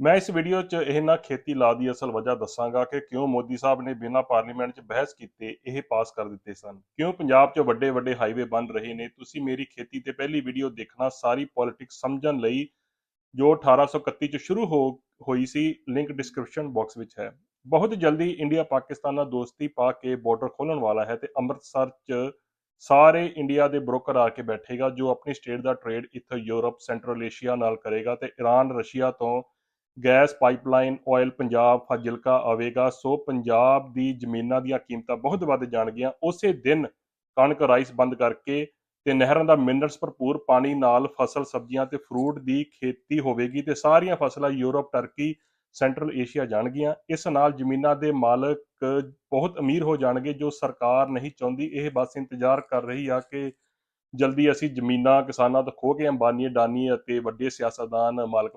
ਮੈਂ ਇਸ ਵੀਡੀਓ 'ਚ ਇਹਨਾਂ ਖੇਤੀ ਲਾ ਦੀ ਅਸਲ ਵਜ੍ਹਾ ਦੱਸਾਂਗਾ ਕਿ ਕਿਉਂ ਮੋਦੀ ਸਾਹਿਬ ਨੇ ਬਿਨਾਂ ਪਾਰਲੀਮੈਂਟ 'ਚ ਬਹਿਸ ਕੀਤੇ ਇਹ ਪਾਸ ਕਰ ਦਿੱਤੇ ਸਨ। ਕਿਉਂ ਪੰਜਾਬ 'ਚ ਵੱਡੇ ਵੱਡੇ ਹਾਈਵੇ ਬਣ ਰਹੇ ਨੇ? ਤੁਸੀਂ ਮੇਰੀ ਖੇਤੀ ਤੇ ਪਹਿਲੀ ਵੀਡੀਓ ਦੇਖਣਾ, ਸਾਰੀ ਪੋਲਿਟਿਕਸ ਸਮਝਣ ਲਈ ਜੋ 1831 ਚ ਸ਼ੁਰੂ ਹੋ, ਹੋਈ ਸੀ ਲਿੰਕ ਡਿਸਕ੍ਰਿਪਸ਼ਨ ਬਾਕਸ ਵਿੱਚ ਹੈ। ਬਹੁਤ ਜਲਦੀ ਇੰਡੀਆ ਪਾਕਿਸਤਾਨ ਨਾਲ ਦੋਸਤੀ ਪਾ ਕੇ ਬਾਰਡਰ ਖੋਲਣ ਵਾਲਾ ਹੈ ਤੇ ਅੰਮ੍ਰਿਤਸਰ 'ਚ ਸਾਰੇ ਇੰਡੀਆ ਦੇ ਬ੍ਰੋਕਰ ਆ ਕੇ ਬੈਠੇਗਾ, ਜੋ ਆਪਣੀ ਸਟੇਟ ਦਾ ਟ੍ਰੇਡ ਇੱਥੋਂ ਯੂਰਪ ਸੈਂਟਰਲ ਏਸ਼ੀਆ ਨਾਲ ਕਰੇਗਾ ਤੇ ਈਰਾਨ ਰਸ਼ੀਆ ਤੋਂ gas pipeline oil Punjab, Fazilka ਆਵੇਗਾ। ਸੋ ਪੰਜਾਬ ਦੀ ਜ਼ਮੀਨਾਂ ਦੀਆਂ ਕੀਮਤਾਂ ਬਹੁਤ ਵੱਧ ਜਾਣਗੀਆਂ। ਉਸੇ ਦਿਨ ਕਣਕ ਰਾਈਸ ਬੰਦ ਕਰਕੇ ਤੇ ਨਹਿਰਾਂ ਦਾ ਮਿਨਰਲਸ ਭਰਪੂਰ ਪਾਣੀ ਨਾਲ ਫਸਲ, ਸਬਜ਼ੀਆਂ ਤੇ ਫਰੂਟ ਦੀ ਖੇਤੀ ਹੋਵੇਗੀ ਤੇ ਸਾਰੀਆਂ ਫਸਲਾਂ ਯੂਰਪ, ਟਰਕੀ, ਸੈਂਟਰਲ ਏਸ਼ੀਆ ਜਾਣਗੀਆਂ। ਇਸ ਨਾਲ ਜ਼ਮੀਨਾਂ ਦੇ ਮਾਲਕ ਬਹੁਤ ਅਮੀਰ ਹੋ ਜਾਣਗੇ। ਜੋ ਸਰਕਾਰ ਨਹੀਂ ਚਾਹੁੰਦੀ, ਇਹ ਬਸ ਇੰਤਜ਼ਾਰ ਕਰ ਰਹੀ ਆ ਕਿ ਜਲਦੀ ਅਸੀਂ ਜ਼ਮੀਨਾਂ ਕਿਸਾਨਾਂ ਤੋਂ ਖੋ ਕੇ ਅੰਬਾਨੀ ਅਡਾਨੀ ਅਤੇ ਵੱਡੇ ਸਿਆਸਤਦਾਨ ਮਾਲਕ